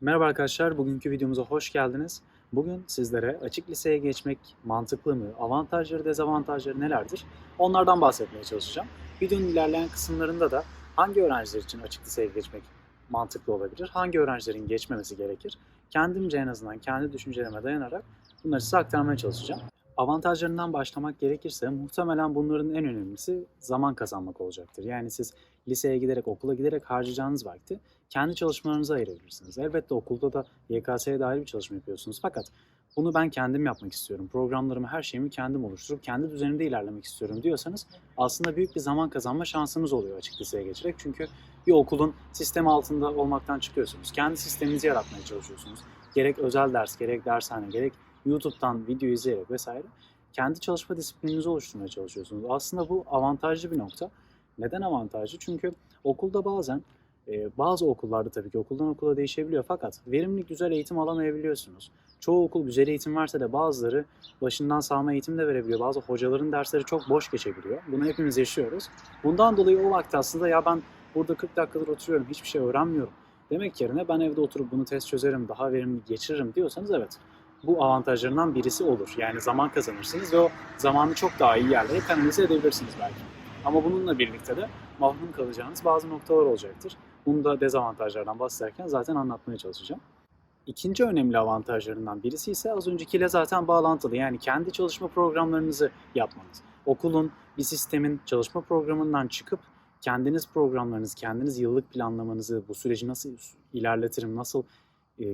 Merhaba arkadaşlar, bugünkü videomuza hoş geldiniz. Bugün sizlere açık liseye geçmek mantıklı mı, avantajları, dezavantajları nelerdir? Onlardan bahsetmeye çalışacağım. Videonun ilerleyen kısımlarında da hangi öğrenciler için açık liseye geçmek mantıklı olabilir, hangi öğrencilerin geçmemesi gerekir? Kendimce en azından kendi düşüncelerime dayanarak bunları size aktarmaya çalışacağım. Avantajlarından başlamak gerekirse muhtemelen bunların en önemlisi zaman kazanmak olacaktır. Yani siz liseye giderek, okula giderek harcayacağınız vakti kendi çalışmalarınıza ayırabilirsiniz. Elbette okulda da YKS'ye dair bir çalışma yapıyorsunuz. Fakat bunu ben kendim yapmak istiyorum. Programlarımı, her şeyimi kendim oluşturup kendi düzenimde ilerlemek istiyorum diyorsanız aslında büyük bir zaman kazanma şansınız oluyor açık liseye geçerek. Çünkü bir okulun sistemi altında olmaktan çıkıyorsunuz. Kendi sisteminizi yaratmaya çalışıyorsunuz. Gerek özel ders, gerek dershane, gerek YouTube'dan video izleyerek vesaire kendi çalışma disiplininizi oluşturmaya çalışıyorsunuz. Aslında bu avantajlı bir nokta. Neden avantajlı? Çünkü okulda bazen e, bazı okullarda tabii ki okuldan okula değişebiliyor fakat verimli güzel eğitim alamayabiliyorsunuz. Çoğu okul güzel eğitim verse de bazıları başından sağma eğitim de verebiliyor. Bazı hocaların dersleri çok boş geçebiliyor. Bunu hepimiz yaşıyoruz. Bundan dolayı o vakti aslında ya ben burada 40 dakikadır oturuyorum hiçbir şey öğrenmiyorum. Demek yerine ben evde oturup bunu test çözerim, daha verimli geçiririm diyorsanız evet bu avantajlarından birisi olur. Yani zaman kazanırsınız ve o zamanı çok daha iyi yerlere kanalize edebilirsiniz belki. Ama bununla birlikte de mahrum kalacağınız bazı noktalar olacaktır. Bunu da dezavantajlardan bahsederken zaten anlatmaya çalışacağım. İkinci önemli avantajlarından birisi ise az öncekiyle zaten bağlantılı. Yani kendi çalışma programlarınızı yapmanız. Okulun bir sistemin çalışma programından çıkıp kendiniz programlarınızı, kendiniz yıllık planlamanızı, bu süreci nasıl ilerletirim, nasıl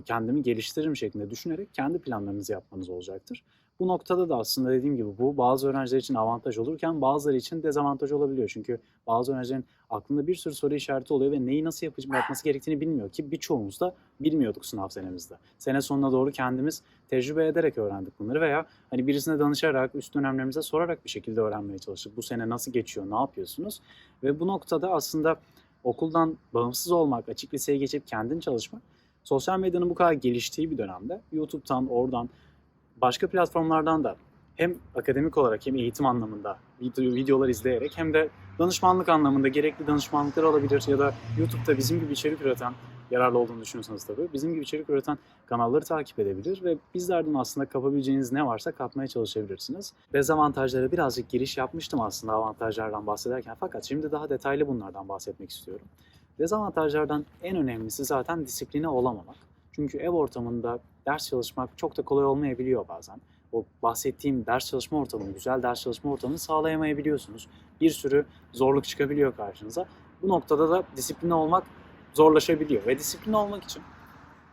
kendimi geliştiririm şeklinde düşünerek kendi planlarınızı yapmanız olacaktır. Bu noktada da aslında dediğim gibi bu bazı öğrenciler için avantaj olurken bazıları için dezavantaj olabiliyor. Çünkü bazı öğrencilerin aklında bir sürü soru işareti oluyor ve neyi nasıl yapması gerektiğini bilmiyor ki birçoğumuz da bilmiyorduk sınav senemizde. Sene sonuna doğru kendimiz tecrübe ederek öğrendik bunları veya hani birisine danışarak, üst dönemlerimize sorarak bir şekilde öğrenmeye çalıştık. Bu sene nasıl geçiyor, ne yapıyorsunuz? Ve bu noktada aslında okuldan bağımsız olmak, açık liseye geçip kendin çalışmak sosyal medyanın bu kadar geliştiği bir dönemde YouTube'dan, oradan, başka platformlardan da hem akademik olarak hem eğitim anlamında video, videolar izleyerek hem de danışmanlık anlamında gerekli danışmanlıklar alabilir ya da YouTube'da bizim gibi içerik üreten, yararlı olduğunu düşünüyorsanız tabii, bizim gibi içerik üreten kanalları takip edebilir ve bizlerden aslında kapabileceğiniz ne varsa kapmaya çalışabilirsiniz. Dezavantajlara birazcık giriş yapmıştım aslında avantajlardan bahsederken fakat şimdi daha detaylı bunlardan bahsetmek istiyorum. Dezavantajlardan en önemlisi zaten disipline olamamak. Çünkü ev ortamında ders çalışmak çok da kolay olmayabiliyor bazen. O bahsettiğim ders çalışma ortamını, güzel ders çalışma ortamını sağlayamayabiliyorsunuz. Bir sürü zorluk çıkabiliyor karşınıza. Bu noktada da disipline olmak zorlaşabiliyor. Ve disipline olmak için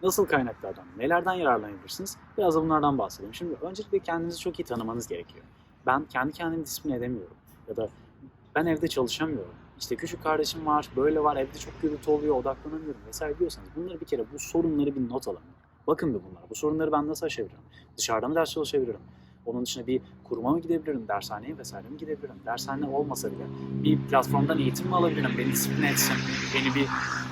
nasıl kaynaklardan, nelerden yararlanabilirsiniz? Biraz da bunlardan bahsedeyim. Şimdi öncelikle kendinizi çok iyi tanımanız gerekiyor. Ben kendi kendimi disipline edemiyorum. Ya da ben evde çalışamıyorum işte küçük kardeşim var, böyle var, evde çok gürültü oluyor, odaklanamıyorum vesaire diyorsanız bunları bir kere bu sorunları bir not alın. Bakın bir bunlara. Bu sorunları ben nasıl aşabilirim? Dışarıda mı ders çalışabilirim? Onun dışında bir kuruma mı gidebilirim? Dershaneye vesaire mi gidebilirim? Dershane olmasa bile bir platformdan eğitim mi alabilirim? Beni disipline etsin, beni bir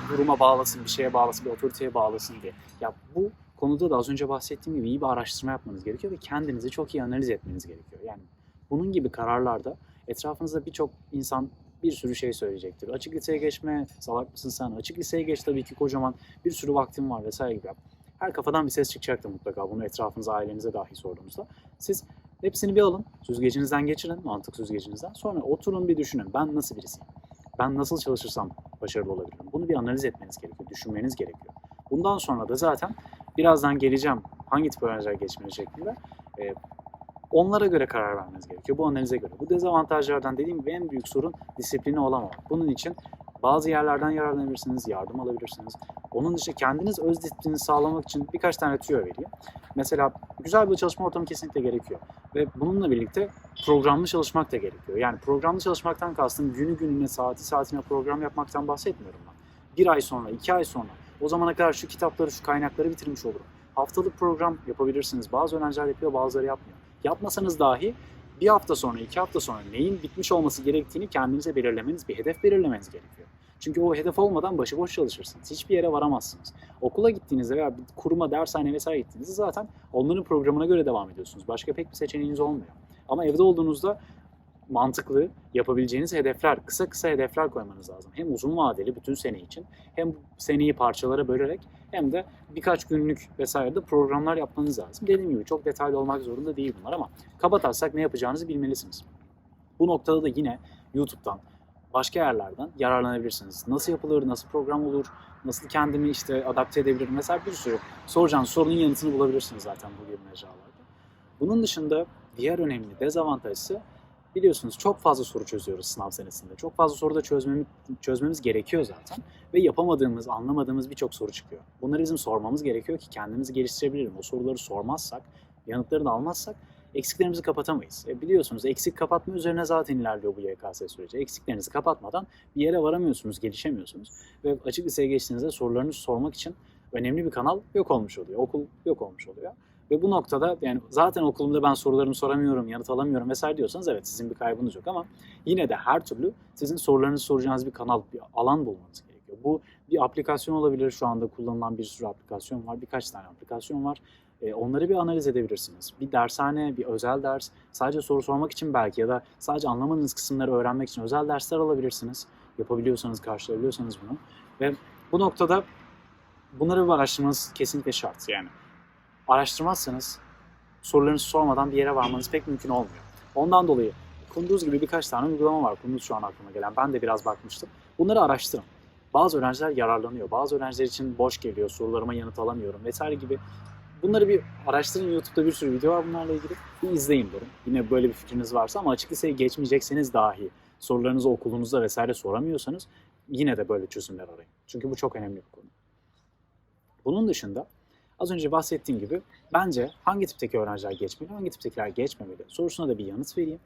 kuruma bağlasın, bir şeye bağlasın, bir otoriteye bağlasın diye. Ya bu konuda da az önce bahsettiğim gibi iyi bir araştırma yapmanız gerekiyor ve kendinizi çok iyi analiz etmeniz gerekiyor. Yani bunun gibi kararlarda etrafınızda birçok insan bir sürü şey söyleyecektir. Açık liseye geçme, salak mısın sen? Açık liseye geç tabii ki kocaman bir sürü vaktin var vesaire gibi. Her kafadan bir ses çıkacaktır mutlaka bunu etrafınıza, ailenize dahi sorduğunuzda. Siz hepsini bir alın, süzgecinizden geçirin, mantık süzgecinizden. Sonra oturun bir düşünün. Ben nasıl birisiyim? Ben nasıl çalışırsam başarılı olabilirim? Bunu bir analiz etmeniz gerekiyor, düşünmeniz gerekiyor. Bundan sonra da zaten birazdan geleceğim hangi tip öğrenciler geçmeli şeklinde. Onlara göre karar vermeniz gerekiyor. Bu analize göre. Bu dezavantajlardan dediğim gibi en büyük sorun disipline olamamak. Bunun için bazı yerlerden yararlanabilirsiniz, yardım alabilirsiniz. Onun dışında kendiniz öz disiplini sağlamak için birkaç tane tüyo vereyim. Mesela güzel bir çalışma ortamı kesinlikle gerekiyor. Ve bununla birlikte programlı çalışmak da gerekiyor. Yani programlı çalışmaktan kastım günü gününe, saati saatine program yapmaktan bahsetmiyorum ben. Bir ay sonra, iki ay sonra o zamana kadar şu kitapları, şu kaynakları bitirmiş olurum. Haftalık program yapabilirsiniz. Bazı öğrenciler yapıyor, bazıları yapmıyor. Yapmasanız dahi bir hafta sonra, iki hafta sonra neyin bitmiş olması gerektiğini kendinize belirlemeniz, bir hedef belirlemeniz gerekiyor. Çünkü o hedef olmadan başıboş çalışırsınız. Hiçbir yere varamazsınız. Okula gittiğinizde veya bir kuruma, dershane vesaire gittiğinizde zaten onların programına göre devam ediyorsunuz. Başka pek bir seçeneğiniz olmuyor. Ama evde olduğunuzda mantıklı yapabileceğiniz hedefler, kısa kısa hedefler koymanız lazım. Hem uzun vadeli bütün sene için hem seneyi parçalara bölerek hem de birkaç günlük vesaire de programlar yapmanız lazım. Dediğim gibi çok detaylı olmak zorunda değil bunlar ama kaba taslak ne yapacağınızı bilmelisiniz. Bu noktada da yine YouTube'dan, başka yerlerden yararlanabilirsiniz. Nasıl yapılır, nasıl program olur, nasıl kendimi işte adapte edebilirim mesela bir sürü soracağınız sorunun yanıtını bulabilirsiniz zaten bu gibi mecralarda. Bunun dışında diğer önemli dezavantaj ise biliyorsunuz çok fazla soru çözüyoruz sınav senesinde. Çok fazla soru da çözmemiz, çözmemiz gerekiyor zaten. Ve yapamadığımız, anlamadığımız birçok soru çıkıyor. Bunları bizim sormamız gerekiyor ki kendimizi geliştirebilelim. O soruları sormazsak, yanıtlarını almazsak eksiklerimizi kapatamayız. E biliyorsunuz eksik kapatma üzerine zaten ilerliyor bu YKS süreci. Eksiklerinizi kapatmadan bir yere varamıyorsunuz, gelişemiyorsunuz. Ve açık liseye geçtiğinizde sorularınızı sormak için önemli bir kanal yok olmuş oluyor. Okul yok olmuş oluyor. Ve bu noktada yani zaten okulumda ben sorularımı soramıyorum, yanıt alamıyorum vesaire diyorsanız evet sizin bir kaybınız yok ama yine de her türlü sizin sorularınızı soracağınız bir kanal, bir alan bulmanız gerekiyor. Bu bir aplikasyon olabilir. Şu anda kullanılan bir sürü aplikasyon var. Birkaç tane aplikasyon var. E, onları bir analiz edebilirsiniz. Bir dershane, bir özel ders, sadece soru sormak için belki ya da sadece anlamadığınız kısımları öğrenmek için özel dersler alabilirsiniz. Yapabiliyorsanız, karşılayabiliyorsanız bunu. Ve bu noktada bunları bir araştırmanız kesinlikle şart. Yani araştırmazsanız sorularınızı sormadan bir yere varmanız pek mümkün olmuyor. Ondan dolayı Kunduz gibi birkaç tane uygulama var. Kunduz şu an aklıma gelen. Ben de biraz bakmıştım. Bunları araştırın. Bazı öğrenciler yararlanıyor. Bazı öğrenciler için boş geliyor. Sorularıma yanıt alamıyorum vesaire gibi. Bunları bir araştırın. YouTube'da bir sürü video var bunlarla ilgili. Bir izleyin derim. Yine böyle bir fikriniz varsa ama açık liseye geçmeyecekseniz dahi sorularınızı okulunuzda vesaire soramıyorsanız yine de böyle çözümler arayın. Çünkü bu çok önemli bir konu. Bunun dışında Az önce bahsettiğim gibi bence hangi tipteki öğrenciler geçmeli, hangi tiptekiler geçmemeli sorusuna da bir yanıt vereyim.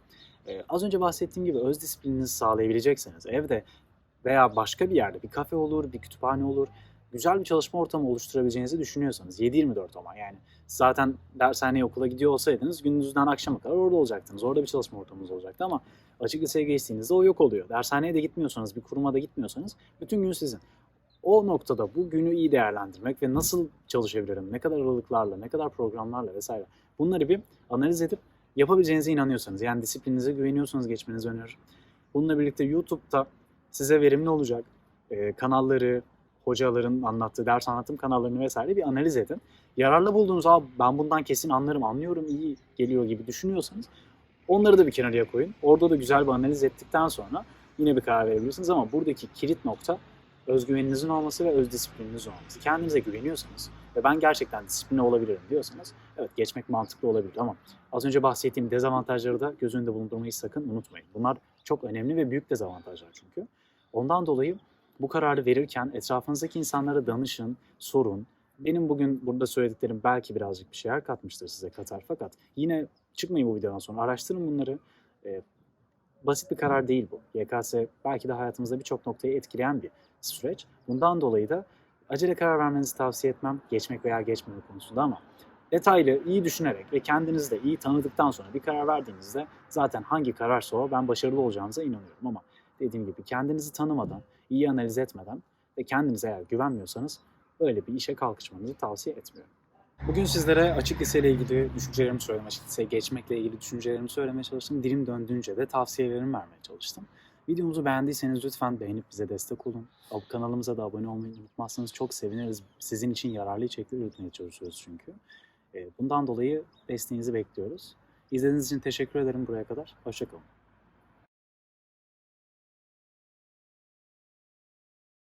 Ee, az önce bahsettiğim gibi öz disiplininizi sağlayabilecekseniz evde veya başka bir yerde bir kafe olur, bir kütüphane olur, güzel bir çalışma ortamı oluşturabileceğinizi düşünüyorsanız 7-24 ama yani zaten dershaneye okula gidiyor olsaydınız gündüzden akşama kadar orada olacaktınız. Orada bir çalışma ortamınız olacaktı ama açık liseye geçtiğinizde o yok oluyor. Dershaneye de gitmiyorsanız, bir kuruma da gitmiyorsanız bütün gün sizin o noktada bu günü iyi değerlendirmek ve nasıl çalışabilirim, ne kadar aralıklarla, ne kadar programlarla vesaire bunları bir analiz edip yapabileceğinize inanıyorsanız yani disiplininize güveniyorsanız geçmenizi öneririm. Bununla birlikte YouTube'da size verimli olacak e, kanalları, hocaların anlattığı ders anlatım kanallarını vesaire bir analiz edin. Yararlı bulduğunuz abi ben bundan kesin anlarım, anlıyorum, iyi geliyor gibi düşünüyorsanız onları da bir kenarıya koyun. Orada da güzel bir analiz ettikten sonra yine bir karar verebilirsiniz ama buradaki kilit nokta özgüveninizin olması ve öz disiplininizin olması. Kendinize güveniyorsanız ve ben gerçekten disiplinli olabilirim diyorsanız evet geçmek mantıklı olabilir ama az önce bahsettiğim dezavantajları da göz önünde bulundurmayı sakın unutmayın. Bunlar çok önemli ve büyük dezavantajlar çünkü. Ondan dolayı bu kararı verirken etrafınızdaki insanlara danışın, sorun. Benim bugün burada söylediklerim belki birazcık bir şeyler katmıştır size katar fakat yine çıkmayın bu videodan sonra araştırın bunları. Ee, basit bir karar değil bu. YKS belki de hayatımızda birçok noktayı etkileyen bir süreç. Bundan dolayı da acele karar vermenizi tavsiye etmem geçmek veya geçmemek konusunda ama detaylı, iyi düşünerek ve kendinizi de iyi tanıdıktan sonra bir karar verdiğinizde zaten hangi kararsa o ben başarılı olacağınıza inanıyorum ama dediğim gibi kendinizi tanımadan, iyi analiz etmeden ve kendinize eğer güvenmiyorsanız öyle bir işe kalkışmanızı tavsiye etmiyorum. Bugün sizlere açık lise ilgili düşüncelerimi söyledim. Açık liseye geçmekle ilgili düşüncelerimi söylemeye çalıştım. Dilim döndüğünce de tavsiyelerimi vermeye çalıştım. Videomuzu beğendiyseniz lütfen beğenip bize destek olun. Kanalımıza da abone olmayı unutmazsanız çok seviniriz. Sizin için yararlı içerikler üretmeye çalışıyoruz çünkü. Bundan dolayı desteğinizi bekliyoruz. İzlediğiniz için teşekkür ederim buraya kadar. Hoşçakalın.